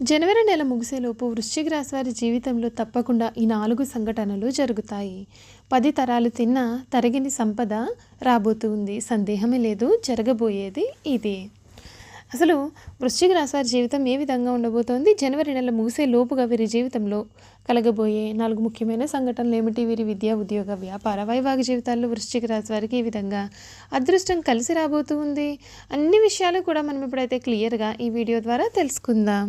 జనవరి నెల ముగిసేలోపు వృశ్చిక రాశి వారి జీవితంలో తప్పకుండా ఈ నాలుగు సంఘటనలు జరుగుతాయి. పది తరాలు తిన్న తరగని సంపద రాబోతుంది సందేహమే లేదు జరగబోయేది ఇది. అసలు వృశ్చిక రాశి వారి జీవితం ఏ విధంగా ఉండబోతోంది? జనవరి నెల ముగిసే లోపుగా వీరి జీవితంలో కలగబోయే నాలుగు ముఖ్యమైన సంఘటనలు ఏమిటి? వీరి విద్య ఉద్యోగ వ్యాపార వైవాహిక జీవితాల్లో వృశ్చిక రాశి వారికి ఈ విధంగా అదృష్టం కలిసి రాబోతూ ఉంది. అన్ని విషయాలు కూడా మనం ఇప్పుడైతే క్లియర్గా ఈ వీడియో ద్వారా తెలుసుకుందాం.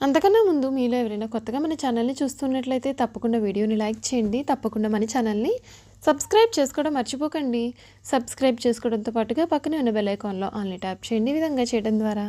అంతకన్నా ముందు మీలో ఎవరైనా కొత్తగా మన ఛానల్ని చూస్తున్నట్లయితే తప్పకుండా వీడియోని లైక్ చేయండి. తప్పకుండా మన ఛానల్ని సబ్స్క్రైబ్ చేసుకోవడం మర్చిపోకండి. సబ్స్క్రైబ్ చేసుకోవడంతో పాటుగా పక్కనే ఉన్న బెల్ ఐకాన్లో ఆన్లైన్ ట్యాప్ చేయండి. ఈ విధంగా చేయడం ద్వారా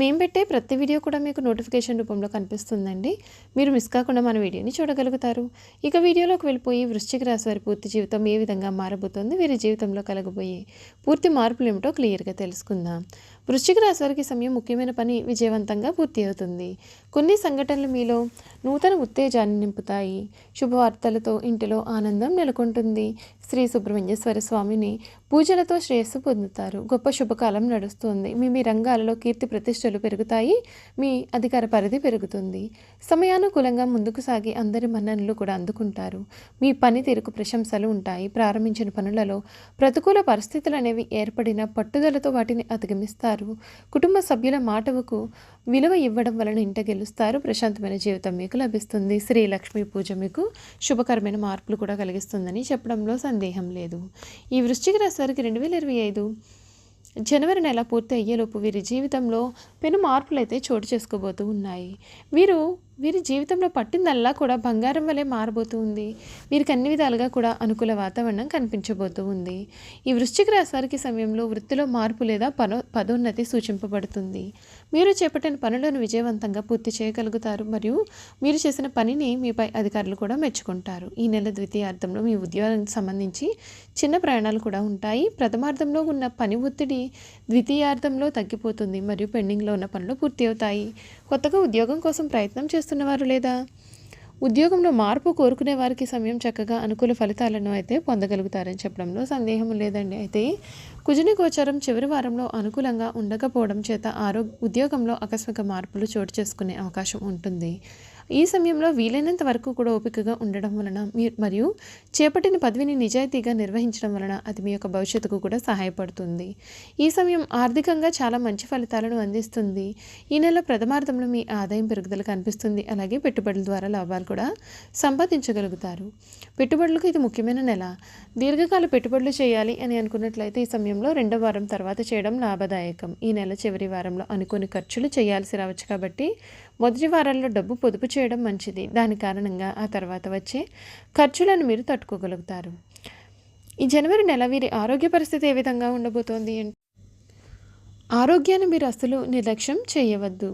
మేము పెట్టే ప్రతి వీడియో కూడా మీకు నోటిఫికేషన్ రూపంలో కనిపిస్తుందండి. మీరు మిస్ కాకుండా మన వీడియోని చూడగలుగుతారు. ఇక వీడియోలోకి వెళ్ళిపోయి వృశ్చిక రాశి వారి పూర్తి జీవితం ఏ విధంగా మారబోతోంది వీరి జీవితంలో కలగబోయే పూర్తి మార్పులు ఏమిటో క్లియర్గా తెలుసుకుందాం. వృశ్చిక రాశి వారికి సమయం ముఖ్యమైన పని విజయవంతంగా పూర్తి అవుతుంది. కొన్ని సంఘటనలు మీలో నూతన ఉత్తేజాన్ని నింపుతాయి. శుభవార్తలతో ఇంటిలో ఆనందం నెలకొంటుంది. శ్రీ సుబ్రహ్మణ్యేశ్వర స్వామిని పూజలతో శ్రేయస్సు పొందుతారు. గొప్ప శుభకాలం నడుస్తుంది. మీ మీ రంగాలలో కీర్తి ప్రతిష్టలు పెరుగుతాయి. మీ అధికార పరిధి పెరుగుతుంది. సమయానుకూలంగా ముందుకు సాగి అందరి మన్ననలు కూడా అందుకుంటారు. మీ పనితీరుకు ప్రశంసలు ఉంటాయి. ప్రారంభించిన పనులలో ప్రతికూల పరిస్థితులు అనేవి ఏర్పడిన పట్టుదలతో వాటిని అధిగమిస్తారు. కుటుంబ సభ్యుల మాటవకు విలువ ఇవ్వడం వలన ఇంట గెలుస్తారు. ప్రశాంతమైన జీవితం మీకు లభిస్తుంది. శ్రీ లక్ష్మీ పూజ మీకు శుభకరమైన మార్పులు కూడా కలిగిస్తుందని చెప్పడంలో సందేహం లేదు. ఈ వృశ్చిక రాశి వారికి రెండు వేల ఇరవై ఐదు జనవరి నెల పూర్తి అయ్యేలోపు వీరి జీవితంలో పెను మార్పులు అయితే చోటు చేసుకోబోతూ ఉన్నాయి. వీరు వీరి జీవితంలో పట్టిందల్లా కూడా బంగారం వలె మారబోతూ ఉంది. వీరికి అన్ని విధాలుగా కూడా అనుకూల వాతావరణం కనిపించబోతూ ఉంది. ఈ వృశ్చిక రాశి వారికి సమయంలో వృత్తిలో మార్పు లేదా పనో పదోన్నతి సూచింపబడుతుంది. మీరు చేపట్టిన పనులను విజయవంతంగా పూర్తి చేయగలుగుతారు మరియు మీరు చేసిన పనిని మీపై అధికారులు కూడా మెచ్చుకుంటారు. ఈ నెల ద్వితీయార్థంలో మీ ఉద్యోగానికి సంబంధించి చిన్న ప్రయాణాలు కూడా ఉంటాయి. ప్రథమార్థంలో ఉన్న పని ఒత్తిడి ద్వితీయార్థంలో తగ్గిపోతుంది మరియు పెండింగ్లో ఉన్న పనులు పూర్తి అవుతాయి. కొత్తగా ఉద్యోగం కోసం ప్రయత్నం చేస్తున్నవారు లేదా ఉద్యోగంలో మార్పు కోరుకునే వారికి సమయం చక్కగా అనుకూల ఫలితాలను అయితే పొందగలుగుతారని చెప్పడంలో సందేహం లేదండి. అయితే కుజుని గోచరం చివరి వారంలో అనుకూలంగా ఉండకపోవడం చేత ఆరోగ్య ఉద్యోగంలో ఆకస్మిక మార్పులు చోటు చేసుకునే అవకాశం ఉంటుంది. ఈ సమయంలో వీలైనంత వరకు కూడా ఓపికగా ఉండడం వలన మీ మరియు చేపట్టిన పదవిని నిజాయితీగా నిర్వహించడం వలన అది మీ యొక్క భవిష్యత్తుకు కూడా సహాయపడుతుంది. ఈ సమయం ఆర్థికంగా చాలా మంచి ఫలితాలను అందిస్తుంది. ఈ నెల ప్రథమార్థంలో మీ ఆదాయం పెరుగుదల కనిపిస్తుంది అలాగే పెట్టుబడుల ద్వారా లాభాలు కూడా సంపాదించగలుగుతారు. పెట్టుబడులకు ఇది ముఖ్యమైన నెల. దీర్ఘకాల పెట్టుబడులు చేయాలి అని అనుకున్నట్లయితే ఈ సమయంలో రెండో వారం తర్వాత చేయడం లాభదాయకం. ఈ నెల చివరి వారంలో అనుకుని ఖర్చులు చేయాల్సి రావచ్చు కాబట్టి మొదటి వారాల్లో డబ్బు పొదుపు చేయడం మంచిది. దాని కారణంగా ఆ తర్వాత వచ్చే ఖర్చులను మీరు తట్టుకోగలుగుతారు. ఈ జనవరి నెల వీరి ఆరోగ్య పరిస్థితి ఏ విధంగా ఉండబోతోంది? అంటే ఆరోగ్యాన్ని మీరు అసలు నిర్లక్ష్యం చేయవద్దు.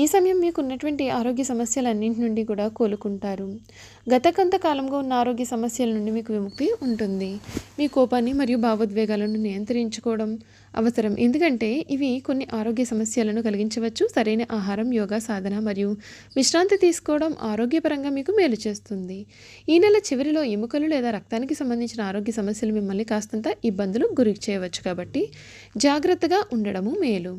ఈ సమయం మీకు ఉన్నటువంటి ఆరోగ్య సమస్యలన్నింటి నుండి కూడా కోలుకుంటారు. గత కొంతకాలంగా ఉన్న ఆరోగ్య సమస్యల నుండి మీకు విముక్తి ఉంటుంది. మీ కోపాన్ని మరియు భావోద్వేగాలను నియంత్రించుకోవడం అవసరం. ఎందుకంటే ఇవి కొన్ని ఆరోగ్య సమస్యలను కలిగించవచ్చు. సరైన ఆహారం యోగా సాధన మరియు విశ్రాంతి తీసుకోవడం ఆరోగ్యపరంగా మీకు మేలు చేస్తుంది. ఈ నెల చివరిలో ఎముకలు లేదా రక్తానికి సంబంధించిన ఆరోగ్య సమస్యలు మిమ్మల్ని కాస్తంత ఇబ్బందులు గురి చేయవచ్చు కాబట్టి జాగ్రత్తగా ఉండడము మేలు.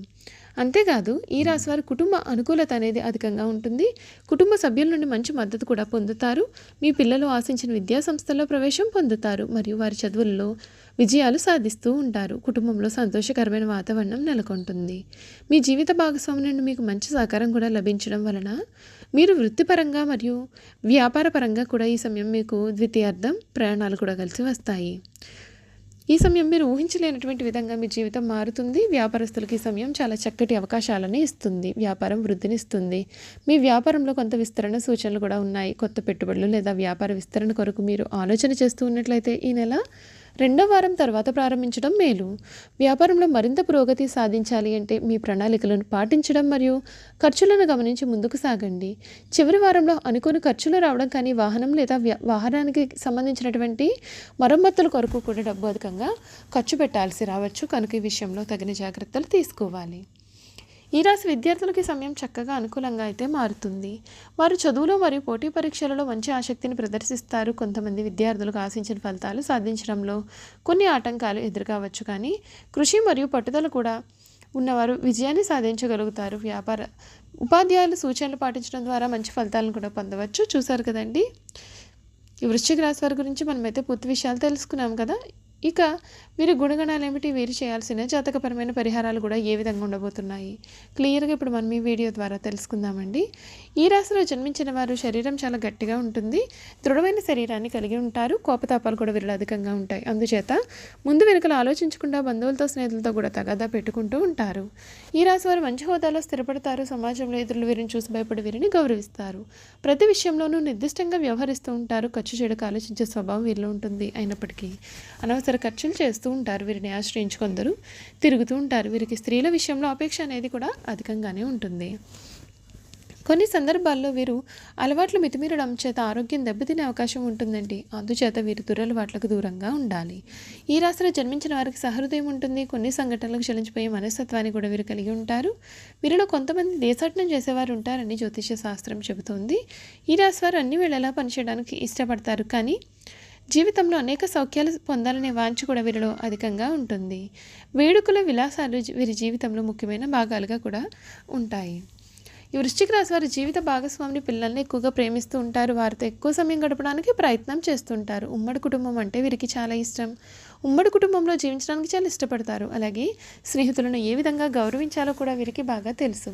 అంతేకాదు ఈ రాశి వారి కుటుంబ అనుకూలత అనేది అధికంగా ఉంటుంది. కుటుంబ సభ్యుల నుండి మంచి మద్దతు కూడా పొందుతారు. మీ పిల్లలు ఆశించిన విద్యా సంస్థల్లో ప్రవేశం పొందుతారు. మరియు వారి చదువుల్లో విజయాలు సాధిస్తూ ఉంటారు. కుటుంబంలో సంతోషకరమైన వాతావరణం నెలకొంటుంది. మీ జీవిత భాగస్వామి నుండి మీకు మంచి సహకారం కూడా లభించడం వలన మీరు వృత్తిపరంగా మరియు వ్యాపార పరంగా కూడా ఈ సమయం మీకు ద్వితీయార్థం ప్రయాణాలు కూడా కలిసి వస్తాయి. ఈ సమయం మీరు ఊహించలేనటువంటి విధంగా మీ జీవితం మారుతుంది. వ్యాపారస్తులకి ఈ సమయం చాలా చక్కటి అవకాశాలను ఇస్తుంది. వ్యాపారం వృద్ధిని ఇస్తుంది. మీ వ్యాపారంలో కొంత విస్తరణ సూచనలు కూడా ఉన్నాయి. కొత్త పెట్టుబడులు లేదా వ్యాపార విస్తరణ కొరకు మీరు ఆలోచన చేస్తూ ఉన్నట్లయితే ఈ నెల రెండో వారం తర్వాత ప్రారంభించడం మేలు. వ్యాపారంలో మరింత పురోగతి సాధించాలి అంటే మీ ప్రణాళికలను పాటించడం మరియు ఖర్చులను గమనించి ముందుకు సాగండి. చివరి వారంలో అనుకోని ఖర్చులు రావడం కానీ వాహనం లేదా వాహనానికి సంబంధించినటువంటి మరమ్మతుల కొరకు కూడా డబ్బు అధికంగా ఖర్చు పెట్టాల్సి రావచ్చు. కనుక ఈ విషయంలో తగిన జాగ్రత్తలు తీసుకోవాలి. ఈ రాశి విద్యార్థులకి సమయం చక్కగా అనుకూలంగా అయితే మారుతుంది. వారు చదువులో మరియు పోటీ పరీక్షలలో మంచి ఆసక్తిని ప్రదర్శిస్తారు. కొంతమంది విద్యార్థులకు ఆశించిన ఫలితాలు సాధించడంలో కొన్ని ఆటంకాలు ఎదురుకావచ్చు. కానీ కృషి మరియు పట్టుదల కూడా ఉన్నవారు విజయాన్ని సాధించగలుగుతారు. వ్యాపార ఉపాధ్యాయులు సూచనలు పాటించడం ద్వారా మంచి ఫలితాలను కూడా పొందవచ్చు. చూసారు కదండి? ఈ వృశ్చిక రాశి వారి గురించి మనమైతే పూర్తి విషయాలు తెలుసుకున్నాం కదా. ఇక వీరి గుణగణాలు ఏమిటి? వీరు చేయాల్సిన జాతకపరమైన పరిహారాలు కూడా ఏ విధంగా ఉండబోతున్నాయి? క్లియర్గా ఇప్పుడు మనం ఈ వీడియో ద్వారా తెలుసుకుందామండి. ఈ రాశిలో జన్మించిన వారు శరీరం చాలా గట్టిగా ఉంటుంది. దృఢమైన శరీరాన్ని కలిగి ఉంటారు. కోపతాపాలు కూడా వీరిలో అధికంగా ఉంటాయి. అందుచేత ముందు వెనుకలు ఆలోచించకుండా బంధువులతో స్నేహితులతో కూడా తగాదా పెట్టుకుంటూ ఉంటారు. ఈ రాశి వారు మంచి హోదాలో స్థిరపడతారు. సమాజంలో ఇతరులు వీరిని చూసి భయపడి వీరిని గౌరవిస్తారు. ప్రతి విషయంలోనూ నిర్దిష్టంగా వ్యవహరిస్తూ ఉంటారు. ఖర్చు చేయడానికి ఆలోచించే స్వభావం వీరిలో ఉంటుంది అయినప్పటికీ. అనవసర ఖర్చులు చేస్తూ ఉంటారు. వీరిని ఆశ్రయించి కొందరు తిరుగుతూ ఉంటారు. వీరికి స్త్రీల విషయంలో అపేక్ష అనేది కూడా అధికంగానే ఉంటుంది. కొన్ని సందర్భాల్లో వీరు అలవాట్లు మితిమీరడం చేత ఆరోగ్యం దెబ్బతినే అవకాశం ఉంటుందండి. అందుచేత వీరు దురలవాట్లకు దూరంగా ఉండాలి. ఈ రాశిలో జన్మించిన వారికి సహృదయం ఉంటుంది. కొన్ని సంఘటనలకు చలించిపోయే మనస్తత్వాన్ని కూడా వీరు కలిగి ఉంటారు. వీరిలో కొంతమంది దేశాటనం చేసేవారు ఉంటారని జ్యోతిష శాస్త్రం చెబుతోంది. ఈ రాశి వారు అన్ని వేళలా పనిచేయడానికి ఇష్టపడతారు. కానీ జీవితంలో అనేక సౌఖ్యాలు పొందాలనే వాంఛ కూడా వీరిలో అధికంగా ఉంటుంది. వేడుకల విలాసాలు వీరి జీవితంలో ముఖ్యమైన భాగాలుగా కూడా ఉంటాయి. ఈ వృశ్చిక రాశి వారి జీవిత భాగస్వామిని పిల్లల్ని ఎక్కువగా ప్రేమిస్తూ ఉంటారు. వారితో ఎక్కువ సమయం గడపడానికి ప్రయత్నం చేస్తుంటారు. ఉమ్మడి కుటుంబం అంటే వీరికి చాలా ఇష్టం. ఉమ్మడి కుటుంబంలో జీవించడానికి చాలా ఇష్టపడతారు. అలాగే స్నేహితులను ఏ విధంగా గౌరవించాలో కూడా వీరికి బాగా తెలుసు.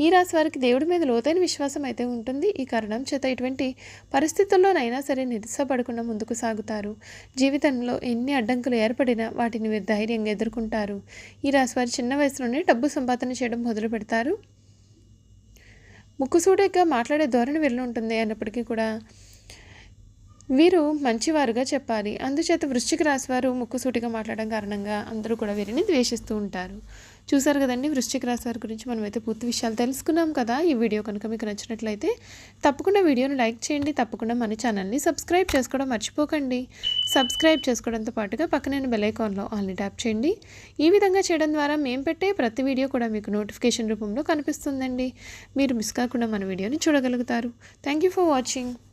ఈ రాశి వారికి దేవుడి మీద లోతైన విశ్వాసం అయితే ఉంటుంది. ఈ కారణం చేత ఇటువంటి పరిస్థితుల్లోనైనా సరే నిరుత్సాహపడకుండా ముందుకు సాగుతారు. జీవితంలో ఎన్ని అడ్డంకులు ఏర్పడినా వాటిని ధైర్యంగా ఎదుర్కొంటారు. ఈ రాశి వారి చిన్న వయసులోనే డబ్బు సంపాదన చేయడం మొదలు పెడతారు ముక్కుసూటిగా మాట్లాడే ధోరణి వెళ్ళి ఉంటుంది అన్నప్పటికీ కూడా వీరు మంచివారుగా చెప్పాలి. అందుచేత వృశ్చిక రాశి వారు ముక్కుసూటిగా మాట్లాడడం కారణంగా అందరూ కూడా వీరిని ద్వేషిస్తూ ఉంటారు. చూసారు కదండి వృశ్చిక రాశి వారి గురించి మనమైతే పూర్తి విషయాలు తెలుసుకున్నాం కదా. ఈ వీడియో కనుక మీకు నచ్చినట్లయితే తప్పకుండా వీడియోని లైక్ చేయండి. తప్పకుండా మన ఛానల్ని సబ్స్క్రైబ్ చేసుకోవడం మర్చిపోకండి. సబ్స్క్రైబ్ చేసుకోవడంతో పాటుగా పక్కన బెలైకాన్లో ఆల్ని ట్యాప్ చేయండి. ఈ విధంగా చేయడం ద్వారా మేము పెట్టే ప్రతి వీడియో కూడా మీకు నోటిఫికేషన్ రూపంలో కనిపిస్తుందండి. మీరు మిస్ కాకుండా మన వీడియోని చూడగలుగుతారు. Thank you for watching.